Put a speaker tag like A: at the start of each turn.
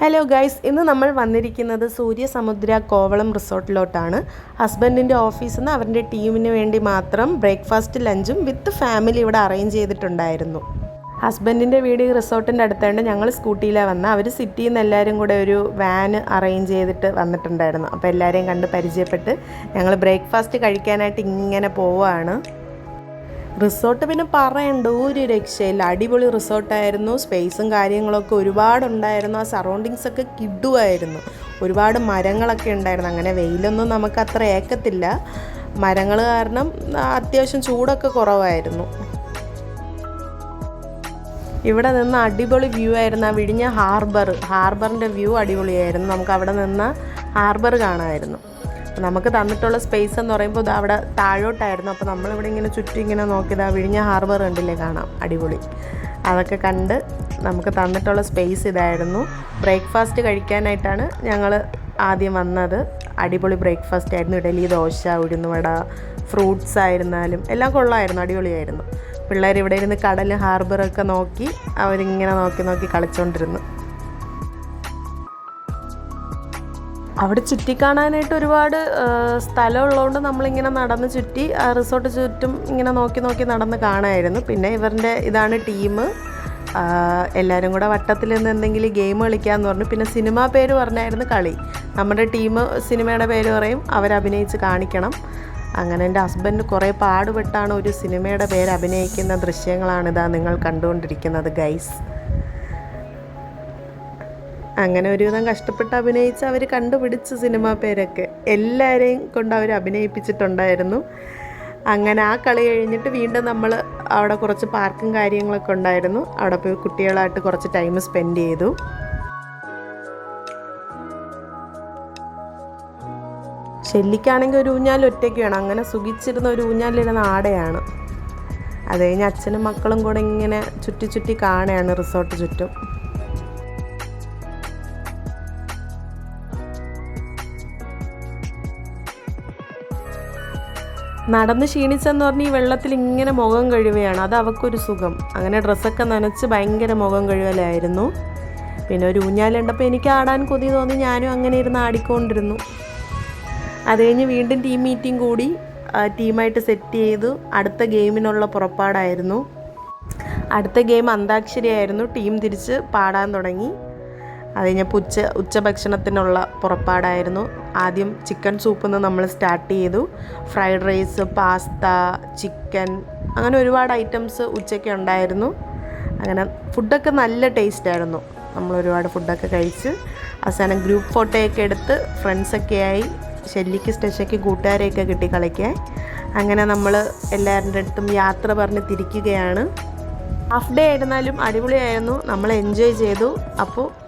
A: Hello guys ഇന്ന് നമ്മൾ വന്നിരിക്കുന്നത് സൂര്യസമുദ്ര കോവളം റിസോർട്ടിലോട്ടാണ്. ഹസ്ബൻഡിന്റെ ഓഫീസിൽ നിന്ന് അവരുടെ ടീമിന് വേണ്ടി മാത്രം ബ്രേക്ക്ഫാസ്റ്റ് ലഞ്ചും വിത്ത് ഫാമിലി ഇവിടെ അറേഞ്ച് ചെയ്തിട്ടുണ്ടായിരുന്നു. ഹസ്ബൻഡിന്റെ വീട് ഈ റിസോർട്ടിന്റെ അടുത്തായിട്ട് ഞങ്ങൾ സ്കൂട്ടിയിലാണ് വന്നത് അവർ സിറ്റിയിൽ നിന്ന് എല്ലാവരും കൂടെ ഒരു വാന് അറേഞ്ച് ചെയ്തിട്ട് വന്നിട്ടുണ്ടായിരുന്നു. അപ്പോൾ എല്ലാവരെയും കണ്ട് പരിചയപ്പെട്ട് ഞങ്ങൾ ബ്രേക്ക്ഫാസ്റ്റ് കഴിക്കാനായിട്ട് ഇങ്ങനെ പോവുകയാണ് റിസോർട്ട് പിന്നെ പറയണ്ട ഒരു രക്ഷയില്ല. അടിപൊളി റിസോർട്ടായിരുന്നു. സ്പേസും കാര്യങ്ങളൊക്കെ ഒരുപാടുണ്ടായിരുന്നു. ആ സറൗണ്ടിങ്സ് ഒക്കെ കിടുവായിരുന്നു. ഒരുപാട് മരങ്ങളൊക്കെ ഉണ്ടായിരുന്നു. അങ്ങനെ വെയിലൊന്നും നമുക്ക് അത്ര ഏക്കത്തില്ല. മരങ്ങൾ കാരണം അത്യാവശ്യം ചൂടൊക്കെ കുറവായിരുന്നു. ഇവിടെ നിന്ന് അടിപൊളി വ്യൂ ആയിരുന്നു. ആ വിഴിഞ്ഞ ഹാർബർ ഹാർബറിന്റെ വ്യൂ അടിപൊളിയായിരുന്നു. നമുക്ക് അവിടെ നിന്ന് ഹാർബർ കാണാമായിരുന്നു. നമുക്ക് തന്നിട്ടുള്ള സ്പേസ് എന്ന് പറയുമ്പോൾ ഇത് അവിടെ താഴോട്ടായിരുന്നു. അപ്പോൾ നമ്മളിവിടെ ഇങ്ങനെ ചുറ്റും ഇങ്ങനെ നോക്കിയത് ആ വിഴിഞ്ഞ ഹാർബർ കണ്ടില്ലേ കാണാം? അടിപൊളി. അതൊക്കെ കണ്ട് നമുക്ക് തന്നിട്ടുള്ള സ്പേസ് ഇതായിരുന്നു. ബ്രേക്ക്ഫാസ്റ്റ് കഴിക്കാനായിട്ടാണ് ഞങ്ങൾ ആദ്യം വന്നത്. അടിപൊളി ബ്രേക്ക്ഫാസ്റ്റ് ആയിരുന്നു. ഇഡലി ദോശ ഉഴുന്നുവട ഫ്രൂട്ട്സ് ആയിരുന്നാലും എല്ലാം കൊള്ളായിരുന്നു അടിപൊളിയായിരുന്നു. പിള്ളേർ ഇവിടെ ഇരുന്ന് കടൽ ഹാർബറൊക്കെ നോക്കി അവരിങ്ങനെ നോക്കി നോക്കി കളിച്ചുകൊണ്ടിരുന്നു അവിടെ ചുറ്റിക്കാണാനായിട്ട് ഒരുപാട് സ്ഥലം സ്ഥലമുള്ളതുകൊണ്ട് നമ്മളിങ്ങനെ നടന്ന് ചുറ്റി റിസോർട്ട് ചുറ്റും ഇങ്ങനെ നോക്കി നോക്കി നടന്ന് കാണായിരുന്നു. പിന്നെ ഇവരുടെ ഇതാണ് ടീം എല്ലാവരും കൂടെ വട്ടത്തിൽ നിന്ന് എന്തെങ്കിലും ഗെയിം കളിക്കാമെന്ന് പറഞ്ഞു. പിന്നെ സിനിമ പേര് പറഞ്ഞായിരുന്നു കളി. നമ്മുടെ ടീം സിനിമയുടെ പേര് പറയും അവരഭിനയിച്ച് കാണിക്കണം. അങ്ങനെ എന്റെ ഹസ്ബൻഡ് കുറേ പാടുപെട്ടാണ് ഒരു സിനിമയുടെ പേര് അഭിനയിക്കുന്ന ദൃശ്യങ്ങളാണിതാ നിങ്ങൾ കണ്ടുകൊണ്ടിരിക്കുന്നത് ഗൈസ് അങ്ങനെ ഒരുവിധം കഷ്ടപ്പെട്ട് അഭിനയിച്ച് അവർ കണ്ടുപിടിച്ച് സിനിമാ പേരൊക്കെ എല്ലാവരെയും കൊണ്ട് അവർ അഭിനയിപ്പിച്ചിട്ടുണ്ടായിരുന്നു. അങ്ങനെ ആ കളി കഴിഞ്ഞിട്ട് വീണ്ടും നമ്മൾ അവിടെ കുറച്ച് പാർക്കും കാര്യങ്ങളൊക്കെ ഉണ്ടായിരുന്നു. അവിടെ പോയി കുട്ടികളായിട്ട് കുറച്ച് ടൈം സ്പെൻഡ് ചെയ്തു. ഷെല്ലിക്കാണെങ്കിൽ ഒരു ഊഞ്ഞാൽ ഒറ്റയ്ക്ക് വേണം. അങ്ങനെ സുഖിച്ചിരുന്ന ഒരു ഊഞ്ഞാലിരുന്ന ആടയാണ് അത് കഴിഞ്ഞ് അച്ഛനും മക്കളും കൂടെ ഇങ്ങനെ ചുറ്റി ചുറ്റി കാണുകയാണ് റിസോർട്ട് ചുറ്റും. നടന്ന് ക്ഷീണിച്ചെന്ന് പറഞ്ഞ് ഈ വെള്ളത്തിൽ ഇങ്ങനെ മുഖം കഴുകുകയാണ്. അത് അവൾക്കൊരു സുഖം. അങ്ങനെ ഡ്രസ്സൊക്കെ നനച്ച് ഭയങ്കര മുഖം കഴുകലായിരുന്നു. പിന്നെ ഒരു ഊഞ്ഞാലുണ്ടപ്പോൾ എനിക്ക് ആടാൻ കൊതി തോന്നി. ഞാനും അങ്ങനെ ഇരുന്ന് ആടിക്കൊണ്ടിരുന്നു. അത് കഴിഞ്ഞ് വീണ്ടും ടീം മീറ്റിംഗ് കൂടി ടീമായിട്ട് സെറ്റ് ചെയ്തു. അടുത്ത ഗെയിമിനുള്ള പുറപ്പാടായിരുന്നു. അടുത്ത ഗെയിം അന്താക്ഷരി ആയിരുന്നു. ടീം തിരിച്ച് പാടാൻ തുടങ്ങി. അത് കഴിഞ്ഞപ്പോൾ ഉച്ച ഉച്ചഭക്ഷണത്തിനുള്ള പുറപ്പാടായിരുന്നു. ആദ്യം ചിക്കൻ സൂപ്പിൽ നിന്ന് നമ്മൾ സ്റ്റാർട്ട് ചെയ്തു. ഫ്രൈഡ് റൈസ് പാസ്ത ചിക്കൻ അങ്ങനെ ഒരുപാട് ഐറ്റംസ് ഉച്ചയ്ക്ക് ഉണ്ടായിരുന്നു. അങ്ങനെ ഫുഡൊക്കെ നല്ല ടേസ്റ്റ് ആയിരുന്നു. നമ്മൾ ഒരുപാട് ഫുഡൊക്കെ കഴിച്ച് അവസാനം ഗ്രൂപ്പ് ഫോട്ടോയൊക്കെ എടുത്ത് ഫ്രണ്ട്സൊക്കെ ആയി ഷെല്ലിക്ക് സ്റ്റെഷയ്ക്ക് കൂട്ടുകാരെയൊക്കെ കിട്ടി കളിക്കാൻ. അങ്ങനെ നമ്മൾ എല്ലാവരുടെ അടുത്തും യാത്ര പറഞ്ഞ് തിരിക്കുകയാണ്. ഹാഫ് ഡേ ആയിരുന്നാലും അടിപൊളിയായിരുന്നു. നമ്മൾ എൻജോയ് ചെയ്തു. അപ്പോൾ